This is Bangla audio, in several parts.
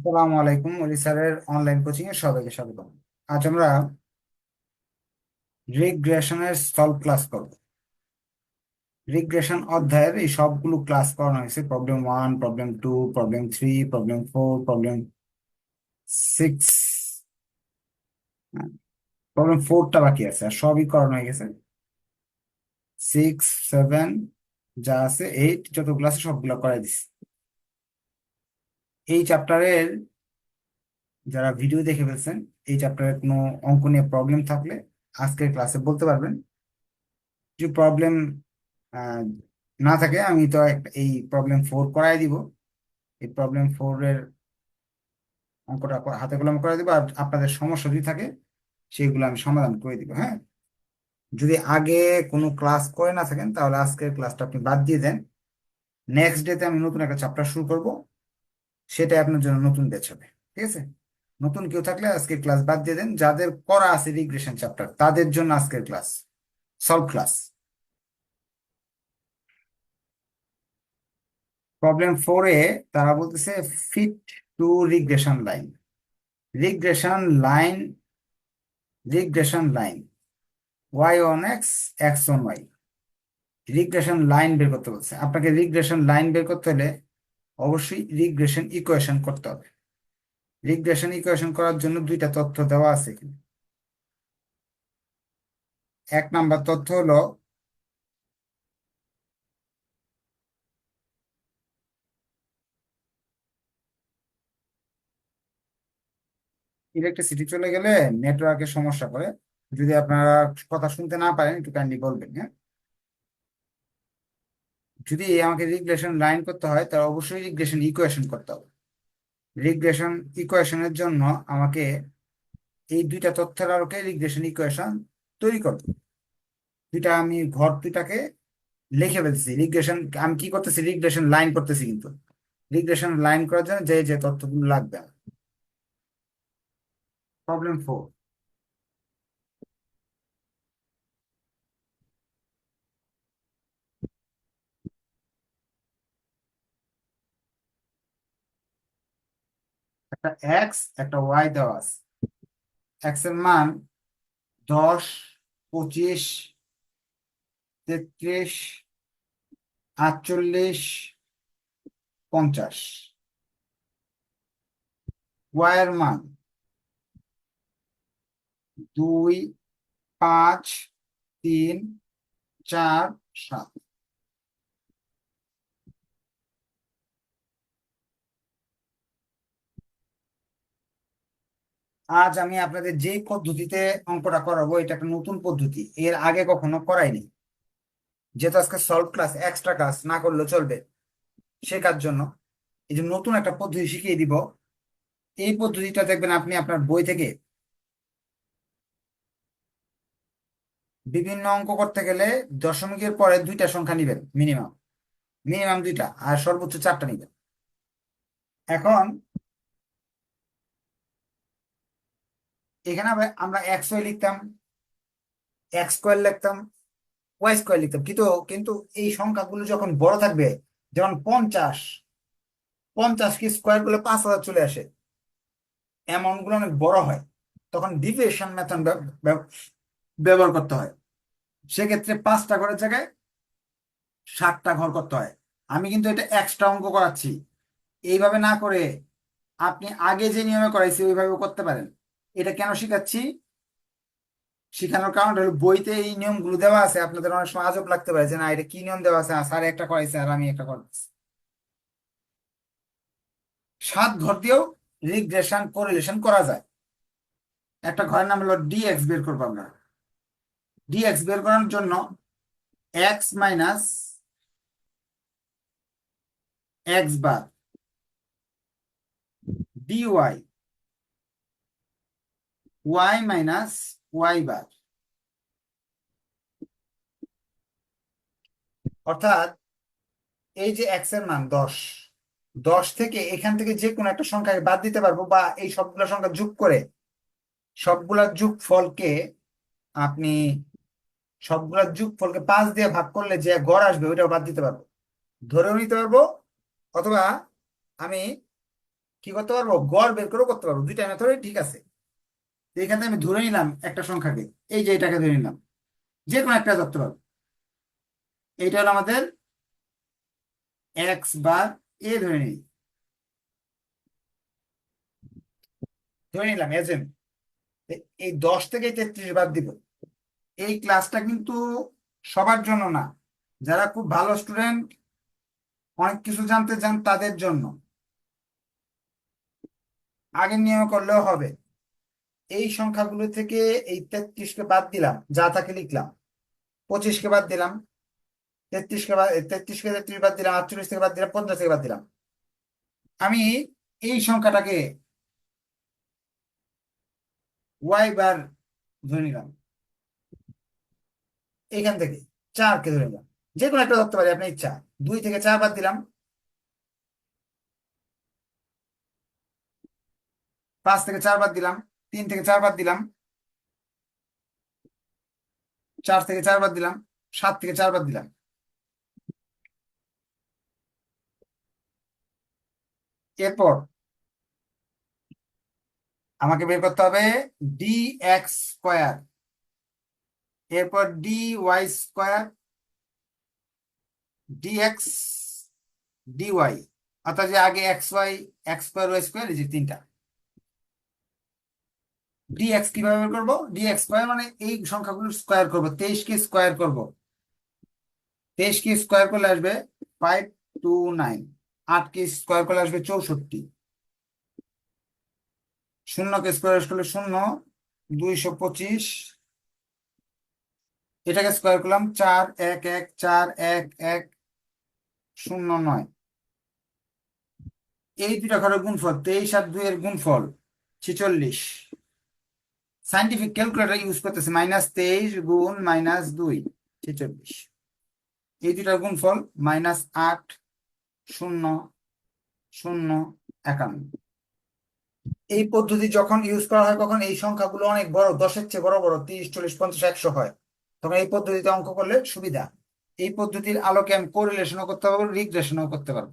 আসসালামু আলাইকুম অনলাইন কোচিং এ সবাইকে স্বাগতম। আজ আমরা রিগ্রেশনের সলভ ক্লাস করব। রিগ্রেশন অধ্যায়ের এই সবগুলো ক্লাস করানো হয়েছে। Problem one problem two problem three problem four problem six problem ফোরটা বাকি আছে আর সবই করানো হয়ে গেছে। সিক্স সেভেন যা আছে এইট যত ক্লাস সবগুলো করাই দিছি। এই চ্যাপ্টারের যারা ভিডিও দেখে ফেলছেন, এই চ্যাপ্টারের কোনো অঙ্ক নিয়ে প্রবলেম থাকলে আজকের ক্লাসে বলতে পারবেন। যে প্রবলেম না থাকে, আমি তো এই প্রবলেম ফোর করাই দিব। এই প্রবলেম ফোর এর অঙ্কটা হাতে কলমে করে দিব আর আপনাদের সমস্যা যদি থাকে, সেগুলো আমি সমাধান করে দিব হ্যাঁ? যদি আগে কোনো ক্লাস করে না থাকেন, তাহলে আজকের ক্লাসটা আপনি বাদ দিয়ে দেন। নেক্সট ডেতে আমি নতুন একটা চ্যাপ্টার শুরু করব। সেটা আপনার জন্য নতুন ব্যাচ হবে, ঠিক আছে? নতুন কেউ থাকলে আজকের ক্লাস বাদ দিয়ে দেন। যাদের করা আছে রিগ্রেশন চ্যাপ্টার তাদের জন্য আজকের ক্লাস সলভ ক্লাস প্রবলেম ফোরে তারা বলতেছে fit to regression line regression line regression line Y on X X on Y regression line বের করতে বলছে। আপনাকে রিগ্রেশন লাইন বের করতে হলে অবশ্যই রিগ্রেশন ইকুয়েশন করতে হবে। রিগ্রেশন ইকুয়েশন করার জন্য দুইটা তথ্য দেওয়া আছে এখানে। এক নাম্বার তথ্য হলো ইলেকট্রিসিটি চলে গেলে নেটওয়ার্কের সমস্যা করে। যদি আপনারা কথা শুনতে না পারেন, একটু কাইন্ডলি বলবেন হ্যাঁ? যদি আমাকে রিগ্রেশন লাইন করতে হয়, তাহলে অবশ্যই রিগ্রেশন ইকুয়েশন করতে হবে। রিগ্রেশন ইকুয়েশনের জন্য আমাকে এই দুইটা তথ্যের আলোকে রিগ্রেশন ইকুয়েশন তৈরি করতে দুইটা আমি ঘর দুইটাকে লিখে ফেলছি রিগ্রেশন আমি কি করতেছি? রিগ্রেশন লাইন করতেছি কিন্তু। রিগ্রেশন লাইন করার জন্য যে যে তথ্যগুলো লাগবে। প্রবলেম ফোর একটা এক্স একটা ওয়াই দেওয়া আছে। এক্সের মান দশ, পঁচিশ, তেত্রিশ, আটচল্লিশ, পঞ্চাশ। ওয়াই এর মান দুই, পাঁচ, তিন, চার, সাত। আজ আমি আপনাদের যে পদ্ধতিতে অঙ্কটা করাবো, এটা একটা নতুন পদ্ধতি। এর আগে কখনো করাইনি। যেহেতু আজকে সলভ ক্লাস এক্সট্রা ক্লাস না করলেও চলবে। শেখার জন্য এই যে নতুন একটা পদ্ধতি শিখিয়ে দিব। এই পদ্ধতিটা দেখবেন আপনি আপনার বই থেকে বিভিন্ন অঙ্ক করতে গেলে দশমিকের পরে দুইটা সংখ্যা নিবেন মিনিমাম মিনিমাম দুইটা, আর সর্বোচ্চ চারটা নিবেন। এখন এখানে আমরা এক্স ওয়াই লিখতাম এক্স স্কোয়ার লিখতাম ওয়াই স্কোয়ার লিখতাম। কিন্তু কিন্তু এই সংখ্যাগুলো যখন বড় থাকবে, যেমন পঞ্চাশ পঞ্চাশ কি স্কোয়ার করলে পাঁচ হাজার চলে আসে। অ্যামাউন্টগুলো অনেক বড় হয়। তখন ডিভিয়েশন মেথড ব্যবহার করতে হয়। সেক্ষেত্রে পাঁচটা ঘরের জায়গায় সাতটা ঘর করতে হয়। আমি কিন্তু এটা এক্সট্রা অঙ্ক করাচ্ছি। এইভাবে না করে আপনি আগে যে নিয়মে করাইছি ওইভাবে করতে পারেন। এটা কেন শিখাচ্ছি? শেখানোর কারণ হলো বইতে এই নিয়মগুলো দেওয়া আছে। আপনাদের অনেক সময় আজব লাগতে পারে যে, না, এটা কি নিয়ম দেওয়া আছে? স্যার একটা করাইছে, আর আমি একটা করাচ্ছি সাত ঘর দিয়েও রিগ্রেশন কোরিলেশন করা যায়। একটা ঘরের নাম হলো ডিএক্স বের করব আমরা। ডিএক্স বের করার জন্য X minus X bar D Y Y minus Y bar অর্থাৎ এই যে এক্সের মান দশ দশ থেকে এখান থেকে যে কোনো একটা সংখ্যাকে বাদ দিতে পারব বা এই সবগুলো সংখ্যা যোগ করে সবগুলা যোগ ফলকে আপনি সবগুলা যোগ ফলকে পাঁচ দিয়ে ভাগ করলে যে গড় আসবে ওইটাও বাদ দিতে পারব। ধরেও নিতে পারব অথবা আমি কি করতে পারব? গড় বের করে করতে পারব। দুইটা মেথডই ঠিক আছে। এখানে আমি ধরে নিলাম একটা সংখ্যাকে। এই যে এটাকে ধরে নিলাম। যে কোনো একটা ধরতে পারব এইটা হলো আমাদের এক্স বার এ ধরে নিই। ধরে নিলাম এজেন এই দশ থেকে তেত্রিশ বাদ দিব। এই ক্লাসটা কিন্তু সবার জন্য না। যারা খুব ভালো স্টুডেন্ট অনেক কিছু জানতে চান তাদের জন্য। আগের নিয়ম করলেও হবে। এই সংখ্যাগুলো থেকে এই তেত্রিশকে বাদ দিলাম, যা তাকে লিখলাম। পঁচিশকে বাদ দিলাম, তেত্রিশকে বাদ তেত্রিশকে তেত্রিশ বাদ দিলাম, আটচল্লিশ থেকে বাদ দিলাম, পঞ্চাশ থেকে বাদ দিলাম। আমি এই সংখ্যাটাকে ওয়াই বার ধরে নিলাম। এখান থেকে চারকে ধরে নিলাম। যে কোনো একটা ধরতে পারি, আপনার ইচ্ছা। দুই থেকে চার বাদ দিলাম। পাঁচ থেকে চার বাদ দিলাম। তিন থেকে চার বাদ দিলাম। চার থেকে চার বাদ দিলাম, সাত থেকে চার বাদ দিলাম। এরপর আমাকে বের করতে হবে ডি এক্স স্কোয়ার এরপর D Y square D X D Y অর্থাৎ যে আগে X Y X square Y square এই যে তিনটা। ডি এক্স কীভাবে বের করব? ডি এক্স স্কোয়ার মানে এই সংখ্যাগুলো স্কোয়ার করব। তেইশকে স্কোয়ার করব। তেইশকে স্কোয়ার করলে আসবে ফাইভ টু নাইন আটকে স্কোয়ার করলে আসবে চৌষট্টি। শূন্যকে স্কোয়ার করলে শূন্য, দুইশো পঁচিশ। এটাকে স্কোয়ার করলাম চার, এক এক, চার, এক এক, শূন্য, নয়। এই দুটা ঘরের গুণফল, তেইশ আর দুই এর গুণফল ছেচল্লিশ। সাইন্টিফিক ক্যালকুলেটর ইউজ করতেছে মাইনাস তেইশ গুণ মাইনাস দুই, ছেচল্লিশ। এই দুটার গুণফল মাইনাস আট, শূন্য শূন্য, একান্ন। এই পদ্ধতি যখন ইউজ করা হয়, তখন এই সংখ্যাগুলো অনেক বড়, দশের চেয়ে বড় বড়, তিরিশ, চল্লিশ, পঞ্চাশ, একশো হয়। তখন এই পদ্ধতিতে অঙ্ক করলে সুবিধা। এই পদ্ধতির আলোকে আমি কোরিলেশনও করতে পারব রিগ্রেশনও করতে পারব।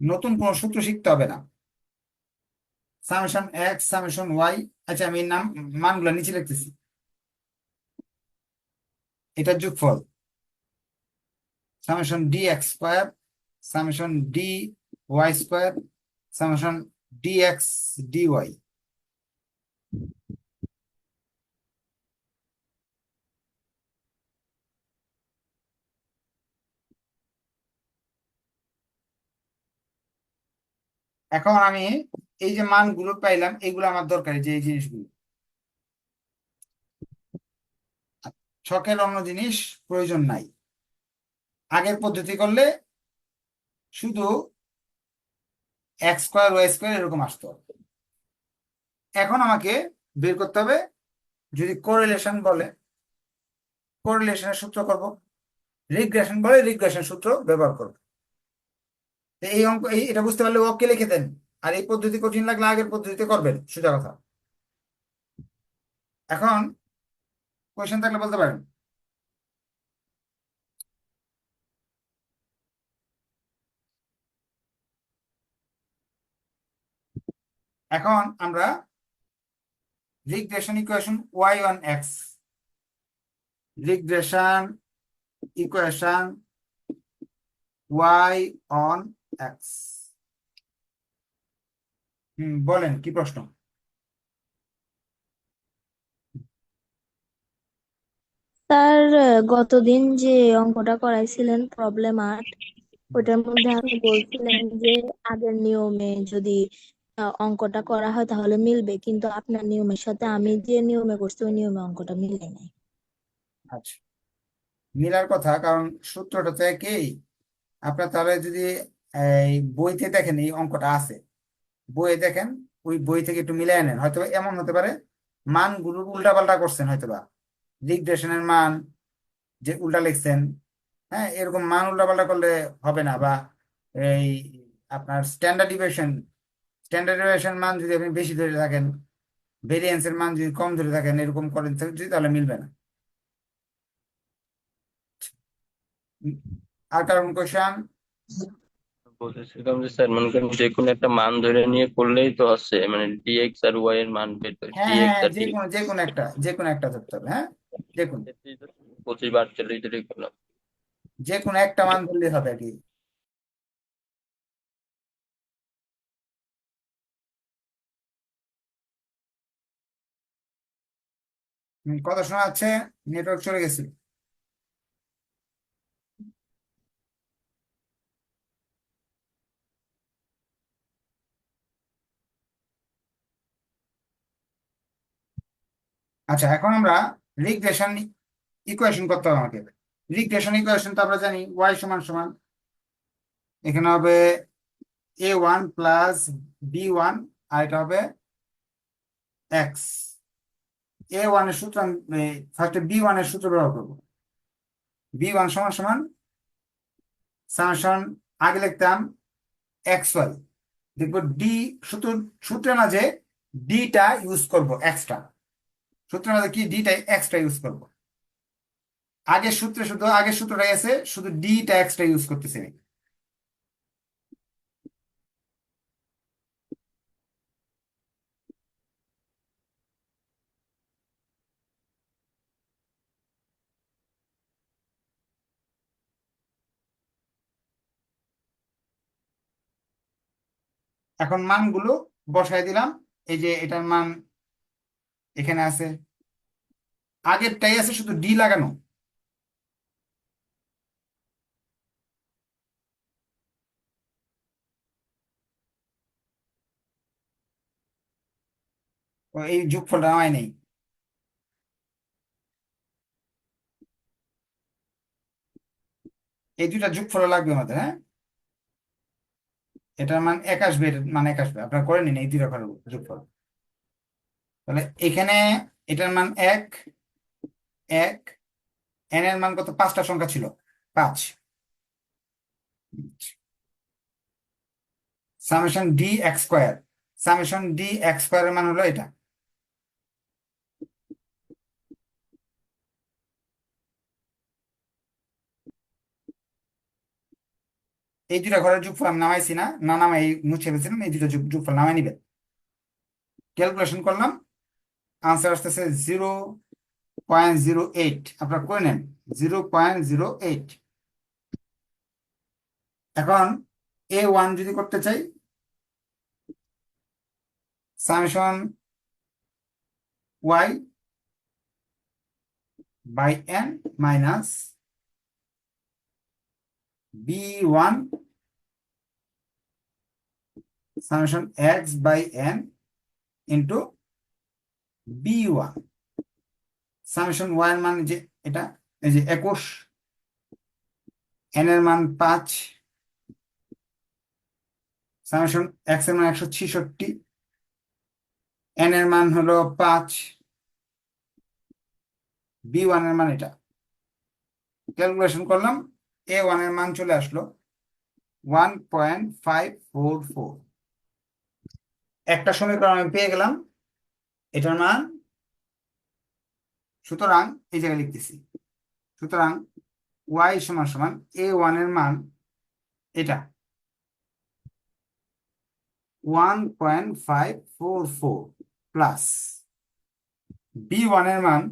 নতুন কোন সূত্র শিখতে হবে না। সামেশন এক্স সামেশন ওয়াই আচ্ছা আমি নাম, মানগুলো নিচে লিখতেছি। এটা যোগফল। Summation D X square summation D Y square summation D X D Y এখন আমি এই যে মানগুলো পাইলাম, এগুলো আমার দরকারি যে এই জিনিসগুলো। ছকের অন্য জিনিস প্রয়োজন নাই। আগের পদ্ধতি করলে শুধু এক্স স্কোয়ার ওয়াই স্কোয়ার এরকম আসতো। এখন আমাকে বের করতে হবে, যদি কোরিলেশন বলে কোরিলেশনের সূত্র করব। রিগ্রেশন বলে রিগ্রেশন সূত্র ব্যবহার করব। এই অঙ্ক এটা বুঝতে পারলে ওকে লিখে দেন? আর এই পদ্ধতি কঠিন লাগলে আগের পদ্ধতিতে করবেন, সোজা কথা। এখন কোয়েশন থাকলে বলতে পারেন। এখন আমরা regression equation Y one X regression equation Y on X হুম বলেন কি প্রশ্ন? স্যার গতদিন যে অঙ্কটা করাইছিলেন প্রবলেম আট ওটার মধ্যে আপনি বলছিলেন যে আগের নিয়মে যদি অঙ্কটা করা হয় তাহলে মিলবে কিন্তু আপনার নিয়মের সাথে আমি যে নিয়মে করছি ওই নিয়মে অঙ্কটা মিলে নাই। আচ্ছা। মিলার কথা কারণ সূত্রটা তো একই। আপনার তাহলে যদি এই বইতে দেখেন এই অঙ্কটা আছে বইয়ে দেখেন, ওই বই থেকে একটু মিলিয়ে নেন। হয়তো এমন হতে পারে মানগুলো উল্টাপাল্টা করছেন হয়তোবা। রিগ্রেশনের মান যে উল্টা লিখছেন হ্যাঁ এরকম মান উল্টাপাল্টা করলে হবে না বা এই আপনার স্ট্যান্ডার্ড ডিভিয়েশন স্ট্যান্ডার্ড ডিভিয়েশন মান যদি আপনি বেশি ধরে থাকেন ভেরিয়েন্সের মান যদি কম ধরে থাকেন, এরকম করেন তাহলে মিলবে না। আর কারণ কোয়েশন বলতেছিলাম যে স্যার মনে করেন যে কোনো একটা মান ধরে নিয়ে করলেই তো আছে মানে ডিএক্স আর ওয়াই এর মান বের করে হ্যাঁ ডিএক্স হ্যাঁ আর যে কোনো যে কোনো একটা যে কোনো একটা ধরতে হবে হ্যাঁ? কোনো পঁচিশ বার চল্লিশ ধরে করলাম। যে কোনো একটা মান ধরলে হবে আর কি। কথা শোনা যাচ্ছে? নেটওয়ার্ক চলে গেছে। আচ্ছা এখন আমরা রিগ্রেশন ইকুয়েশন করতে হবে আমাকে। রিগ্রেশন ইকুয়েশন তো আমরা জানি ওয়াই সমান সমান। এখানে হবে A one plus B one আর এটা হবে এক্স এ ওয়ানের সূত্র ফার্স্টে বি ওয়ানের সূত্র ব্যবহার করব। বি ওয়ান সমান সমান সামেশন আগে লিখতাম এক্স ওয়াই দেখব ডি সূত্র সূত্রের মাঝে ডিটা ইউজ করব এক্সট্রা সূত্রের মাঝে কি? ডিটা এক্সট্রা ইউজ করব। আগের সূত্রে শুধু, আগের সূত্রটা আছে, শুধু ডিটা এক্সট্রা ইউজ করতেছি আমি। এখন মানগুলো বসাই দিলাম। এই যে এটার মান এখানে আছে। আগেরটাই আছে শুধু ডি লাগানো। এই যোগফলটা আমায় নেই। এই দুইটা যোগফল লাগবে আমাদের হ্যাঁ? এটার মান এক আসবে মান এক আসবে। আপনারা করে নিন এই দুইটা ঘরের যোগফল। তাহলে এখানে এটার মান এক এক এন এর মান কত? পাঁচটা সংখ্যা ছিল, পাঁচ। Summation D X square. Summation D X স্কোয়ারের মান হলো এটা। এই দুটা ঘরের যোগফল আমি নামাইছি না না নামাই মুছে ফেলছিলাম, এই দুটো যোগ- যোগফল নামাই নিবেন। ক্যালকুলেশন করলাম। আনসার আসতেছে জিরো পয়েন্ট জিরো এইট আপনারা করে নেন। জিরো পয়েন্ট জিরো এইট এখন এ ওয়ান যদি করতে চাই summation Y by N minus B one summation X by N into B one summation এর মান যে এটা, এই যে একুশ এন এর মান পাঁচ সামেশন এক্সের মান একশো ছিষট্টি এন এর মান হলো পাঁচ বি ওয়ানের মান এটা। ক্যালকুলেশন করলাম এ ওয়ানের মান চলে আসলো one point five four four একটা সমীকরণ আমি পেয়ে গেলাম এটার মান, সুতরাং এই জায়গায় লিখতেছি, সুতরাং ওয়াই সমান সমান এ ওয়ানের মান এটা one point five four four plus B ওয়ানের মান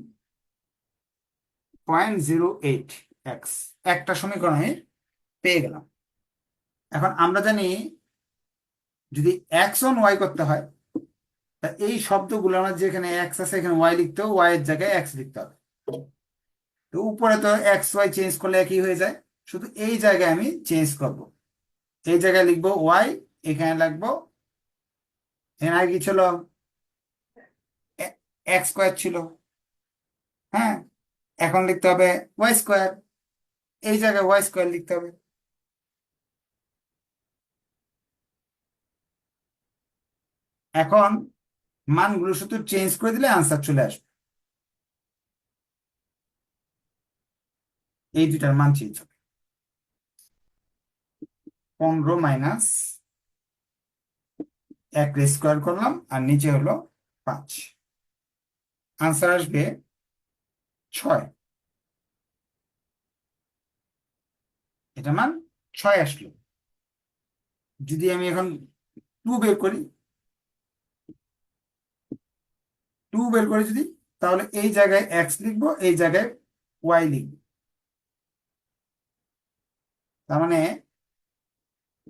পয়েন্ট জিরো এইট এক্স একটা সমীকরণে পেয়ে গেলাম। এখন আমরা জানি যদি এক্স অন ওয়াই করতে হয় তা এই শব্দগুলো আমরা যেখানে এক্স আছে, এখানে ওয়াই লিখতে হবে ওয়াই এর জায়গায় এক্স লিখতে হবে। তো উপরে তো এক্স ওয়াই চেঞ্জ করলে একই হয়ে যায়। শুধু এই জায়গায় আমি চেঞ্জ করব। এই জায়গায় লিখব ওয়াই এখানে লিখব, এখানে আগে কি ছিল? এক্স স্কোয়ার ছিল। হ্যাঁ এখন লিখতে হবে ওয়াই স্কোয়ার এই জায়গায় ওয়াই স্কোয়ার লিখতে হবে। এখন মানগুলো শুধু চেঞ্জ করে দিলে আনসার চলে আসবে। এই দুটার মান চেঞ্জ হবে। পনেরো মাইনাস এক স্কোয়ার করলাম, আর নিচে হলো পাঁচ। আনসার আসবে ছয়। এটা মান ছয় আসলো। যদি আমি এখন টু বের করি টু বের করে যদি, তাহলে এই জায়গায় এক্স লিখব, এই জায়গায় ওয়াই লিখব। তার মানে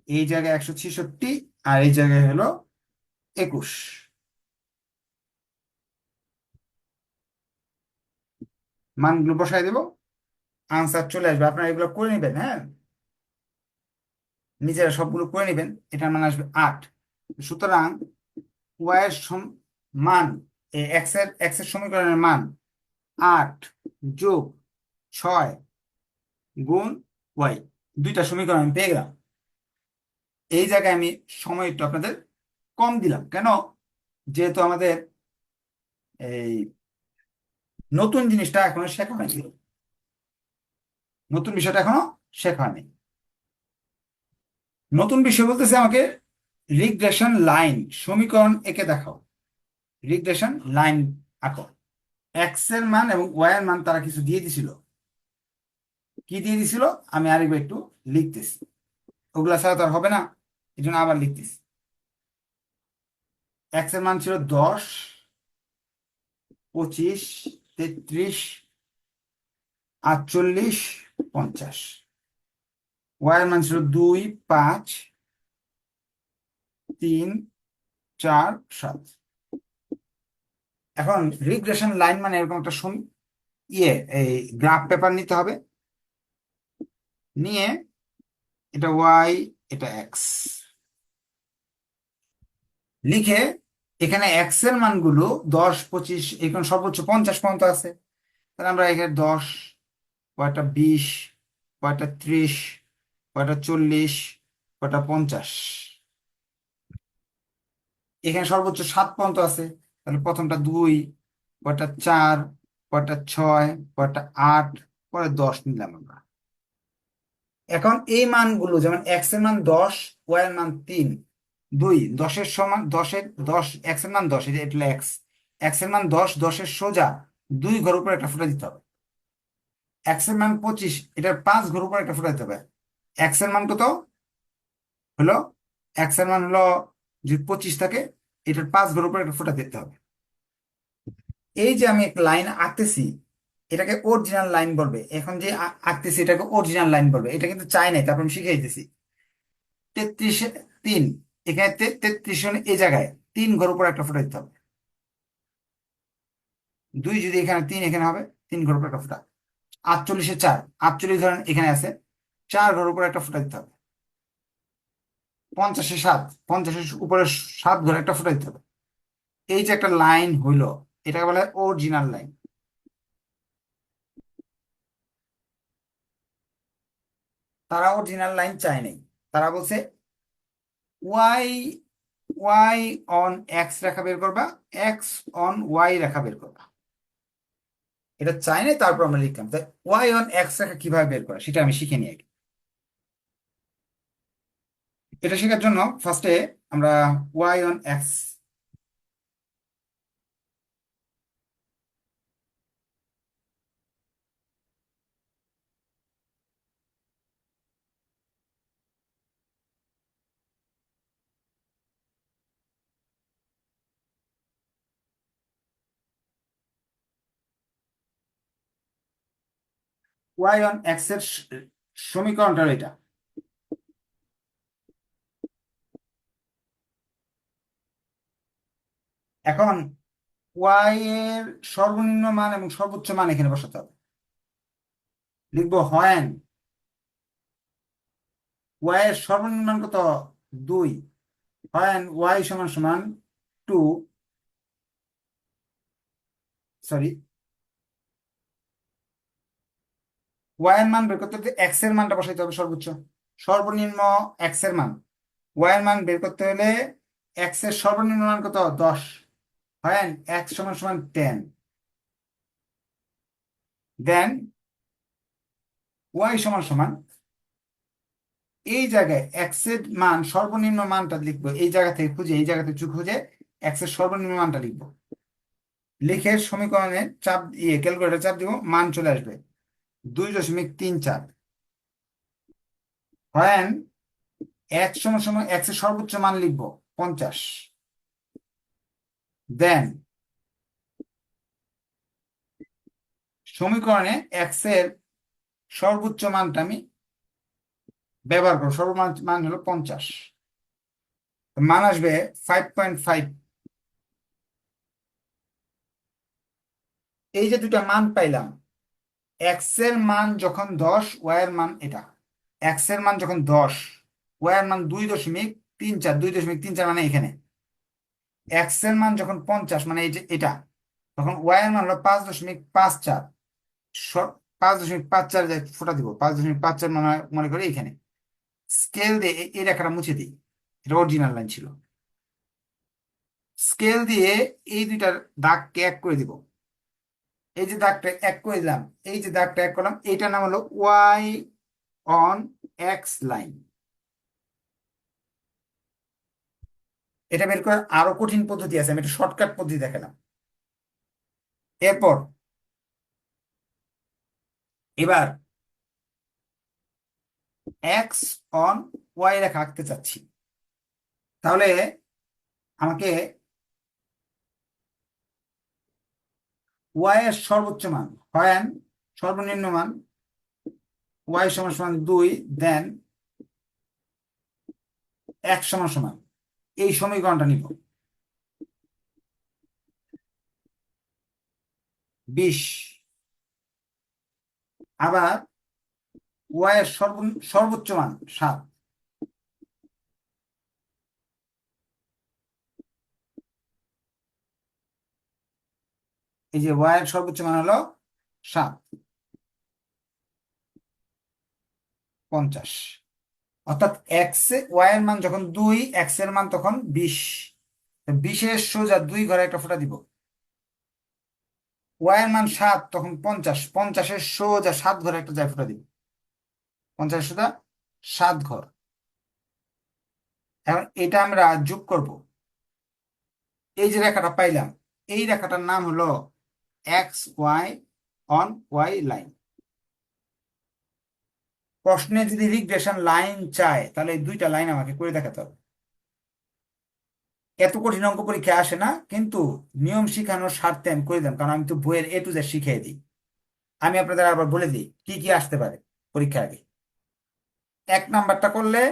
এই জায়গায় একশো ছেষট্টি আর এই জায়গায় হলো একুশ। মানগুলো বসাই দেব। আনসার চলে আসবে। আপনারা এগুলো করে নেবেন হ্যাঁ? নিজেরা সবগুলো করে নেবেন। এটার মান আসবে আট। সুতরাং ওয়াই এর সম- মান এক্সের এক্সের সমীকরণের মান আট যোগ ছয় গুণ ওয়াই দুইটা সমীকরণ আমি পেয়ে গেলাম। এই জায়গায় আমি সময় একটু আপনাদের কম দিলাম। কেন? যেহেতু আমাদের এই নতুন জিনিসটা এখনও শেখা হয়নি নতুন বিষয়টা এখনও শেখা হয়নি নতুন বিষয় বলতেছে আমাকে রিগ্রেশন লাইন সমীকরণ এঁকে দেখাও। রিগ্রেশন লাইন আঁকো এক্সের মান এবং ওয়াই এর মান তারা কিছু দিয়ে দিছিল। কি দিয়ে দিছিল? আমি আরেকবার একটু লিখতেছি। ওগুলা ছাড়া তো আর হবে না এই জন্য আবার লিখতেছি। এক্সের মান ছিল দশ, পঁচিশ, তেত্রিশ, আটচল্লিশ, পঞ্চাশ। ওয়াই এর মান ছিল দুই, পাঁচ, তিন, চার, সাত। এখন রিগ্রেশন লাইন মানে এরকম একটা সম- ইয়ে এই গ্রাফ পেপার নিতে হবে। নিয়ে এটা ওয়াই এটা এক্স লিখে এখানে এক্সের মানগুলো দশ, পঁচিশ, এখানে সর্বোচ্চ পঞ্চাশ পর্যন্ত আছে। তাহলে আমরা এখানে দশ কয়টা বিশ কয়টা ত্রিশ কয়টা চল্লিশ কয়টা পঞ্চাশ। এখানে সর্বোচ্চ সাত পর্যন্ত আছে। তাহলে প্রথমটা দুই কয়টা চার কয়টা ছয় কয়টা আট, পরে দশ নিলাম আমরা। এখন এই মানগুলো যেমন এক্সের মান দশ ওয়াই এর মান তিন, দুই, দশের সমান দশের দশ এক্সের মান দশ এটা এটা এক্স এক্সের মান দশ, দশের সোজা দুই ঘর উপর একটা ফুটা দিতে হবে। এক্সের মান পঁচিশ, এটার পাঁচ ঘর উপর একটা ফুটা দিতে হবে। এক্সের মান কত? হলো এক্সের মান হলো যদি পঁচিশ থাকে, এটার পাঁচ ঘর উপর একটা ফুটা দিতে হবে। এই যে আমি একটা লাইন আঁকতেছি, এটাকে অরিজিনাল লাইন বলবে। এখন যে আঁকতেছি, এটাকে অরিজিনাল লাইন বলবে। এটা কিন্তু চাই নাই তারপর আমি শিখে দিতেছি। তেত্রিশে তিন, এখানে তেত্রিশ এই জায়গায়। তিন ঘর উপর একটা ফুটা দিতে হবে। দুই যদি এখানে তিন, এখানে হবে, তিন ঘর উপর একটা ফুটা। আটচল্লিশে চার, আটচল্লিশ ধরেন এখানে আছে। চার ঘর উপর একটা ফুটা দিতে হবে। পঞ্চাশে সাত, পঞ্চাশের উপরে সাত ঘর একটা ফুটা দিতে হবে। এই যে একটা লাইন হইল এটাকে বলে অরিজিনাল লাইন তারা অরিজিনাল লাইন চায় নাই। তারা বলছে ওয়াই ওয়াই অন এক্স রেখা বের করবা এক্স অন ওয়াই রেখা বের করবা। এটা চাই নাই, তারপর আমরা লিখলাম। তাই ওয়াই অন এক্স রেখা কীভাবে বের করা, সেটা আমি শিখে নিই আগে। এটা শেখার জন্য ফার্স্টে আমরা Y on X Y on এক্সের সমীকরণটা এটা। এখন ওয়াই এর সর্বনিম্ন মান এবং সর্বোচ্চ মান এখানে বসাতে হবে। লিখব হয়েন ওয়াই এর সর্বনিম্ন মান কত? দুই। হয়েন ওয়াই সমান সমান টু সরি। ওয়াই এর মান বের করতে হলে এক্সের মানটা বসাইতে হবে সর্বোচ্চ। সর্বনিম্ন এক্সের মান। ওয়াই এর মান বের করতে হলে এক্সের সর্বনিম্ন মান কত? দশ। হয় এক্স সমান সমান টেন দেন ওয়াই সমান সমান এই জায়গায় এক্সের মান সর্বনিম্ন মানটা লিখব। এই জায়গা থেকে খুঁজে, এই জায়গা থেকে খুঁজে এক্সের সর্বনিম্ন মানটা লিখব। লিখে সমীকরণে চাপ ইয়ে ক্যালকুলেটর চাপ দিব মান চলে আসবে। দুই দশমিক তিন চার। হয় এক্স সমান সমান এক্সের সর্বোচ্চ মান লিখব, পঞ্চাশ। দেন সমীকরণে এক্সের সর্বোচ্চ মানটা আমি ব্যবহার করব সর্বমান মান হলো পঞ্চাশ। মান আসবে ফাইভ পয়েন্ট ফাইভ এই যে দুটা মান পাইলাম এক্সের মান যখন দশ ওয়াই মান এটা। এক্সের মান যখন দশ ওয়াই মান দুই দশমিক তিন চার, দুই দশমিক তিন চার মানে এখানে। এক্সের মান যখন পঞ্চাশ মানে এই যে এটা, তখন ওয়াই মান হলো পাঁচ দশমিক পাঁচ চার। পাঁচ দশমিক পাঁচ চার যায় ফোটা দিব, পাঁচ দশমিক পাঁচ চার মনে মনে করি এখানে স্কেল দিয়ে এই রেখাটা মুছে দিই, এটা অরিজিনাল লাইন ছিল। স্কেল দিয়ে এই দুইটার দাগকে এক করে দিব। এই যে দাগটা এক করে দিলাম। এই যে দাগটা এক করলাম এইটার নাম হলো ওয়াই অন এক্স লাইন। এটা বের করার আরও কঠিন পদ্ধতি আছে, আমি একটা শর্টকাট পদ্ধতি দেখালাম। এরপর, এবার এক্স অন ওয়াই রেখা আঁকতে চাচ্ছি। তাহলে আমাকে ওয়াই এর সর্বোচ্চ মান হয় সর্বনিম্ন মান ওয়াই সমান সমান দুই দেন এক সমান সমান, এই সমীকরণটা নিব। বিশ। আবার ওয়াই এর সর্ব, সর্বোচ্চ মান সাত। এই যে ওয়াই এর সর্বোচ্চ মান হলো সাত। পঞ্চাশ। অর্থাৎ এক্স ওয়াই এর মান যখন দুই এক্সের মান তখন বিশ। বিশের সোজা দুই ঘরে একটা ফোঁটা দিব। ওয়াই এর মান সাত, তখন পঞ্চাশ। পঞ্চাশের সোজা সাত ঘরে একটা যায় ফোঁটা দিব। পঞ্চাশ সোজা সাত ঘর। এখন এটা আমরা যোগ করব। এই যে রেখাটা পাইলাম, এই রেখাটার নাম হলো X Y on Y line প্রশ্নে যদি রিগ্রেশন লাইন চায়, তাহলে দুইটা লাইন আমাকে করে দেখাতে হবে। এত কঠিন অঙ্ক পরীক্ষা আসে না, কিন্তু নিয়ম শিখানোর স্বার্থে আমি করে দিলাম, কারণ আমি তো বইয়ের এ টু শিখিয়ে দিই। আমি আপনাদের আবার বলে দিই, কি কি আসতে পারে পরীক্ষার আগে। এক নাম্বারটা করলে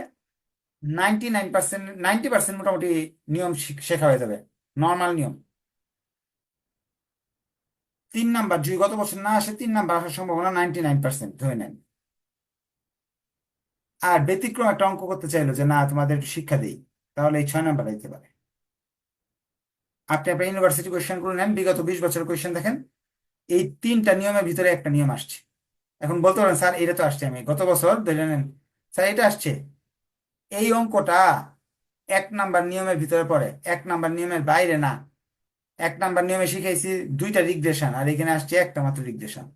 ninety nine percent ninety percent মোটামুটি নিয়ম শেখা হয়ে যাবে নর্মাল নিয়ম। তিন নাম্বার, যদি গত বছর না আসে, তিন নাম্বার আসার সম্ভাবনা নাইনটি নাইন পার্সেন্ট ধরে নেন। আর ব্যতিক্রম একটা অঙ্ক করতে চাইলো যে, না, তোমাদের একটু শিক্ষা দিই। তাহলে এই ছয় নাম্বার দিতে পারে। আপনি আপনার ইউনিভার্সিটি কোয়েশ্চেন করে নেন, বিগত বিশ বছরের কোয়েশ্চেন দেখেন, এই তিনটা নিয়মের ভিতরে একটা নিয়ম আসছে। এখন বলতে পারেন, স্যার, এটা তো আসছে আমি, গত বছর, ধরে নেন, স্যার, এটা আসছে। এই অঙ্কটা এক নাম্বার নিয়মের ভিতরে পড়ে, এক নাম্বার নিয়মের বাইরে না। এক নাম্বার নিয়মে শিখাইছি দুইটা রিগ্রেশন, আর এখানে আসছে একটা মাত্র রিগ্রেশন।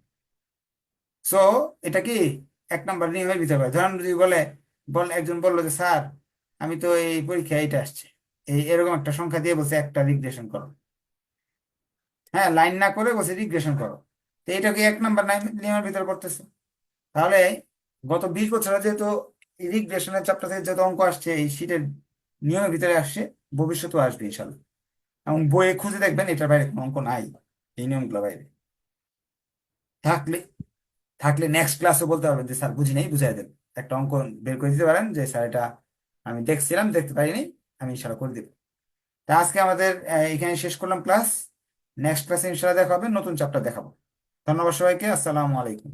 সো এটা কি? এক নাম্বার নিয়মের ভিতরে পড়ে ধরেন যদি বলে, বল, একজন বলল যে, স্যার, আমি তো এই পরীক্ষা এটা আসছে। এই এরকম একটা সংখ্যা দিয়ে বলছে, একটা রিগ্রেশন করো। হ্যাঁ লাইন না করে বলছে, রিগ্রেশন করো। তো এটা কি এক নাম্বার নিয়মের ভিতরে পড়তেছে? তাহলে গত বিশ বছরে যেহেতু রিগ্রেশনের চ্যাপ্টার থেকে যত অঙ্ক আসছে, এই শীটের নিয়মের ভিতরে আসছে, ভবিষ্যতেও আসবে ইনশাল্লাহ। এবং বইয়ে খুঁজে দেখবেন এটার বাইরে কোনো অঙ্ক নাই, এই নিয়মগুলো বাইরে। থাকলে থাকলে নেক্সট ক্লাসে বলতে পারবেন যে, স্যার, বুঝি নাই, বুঝাই দেন। একটা অঙ্ক বের করে দিতে পারেন যে, স্যার, এটা আমি দেখছিলাম, দেখতে পারিনি, আমি ইনশাল্লাহ করে দেবো। তা আজকে আমাদের এখানে শেষ করলাম ক্লাস নেক্সট ক্লাসে ইনশাল্লাহ দেখা হবে, নতুন চ্যাপ্টার দেখাবো। ধন্যবাদ সবাইকে, আসসালামু আলাইকুম।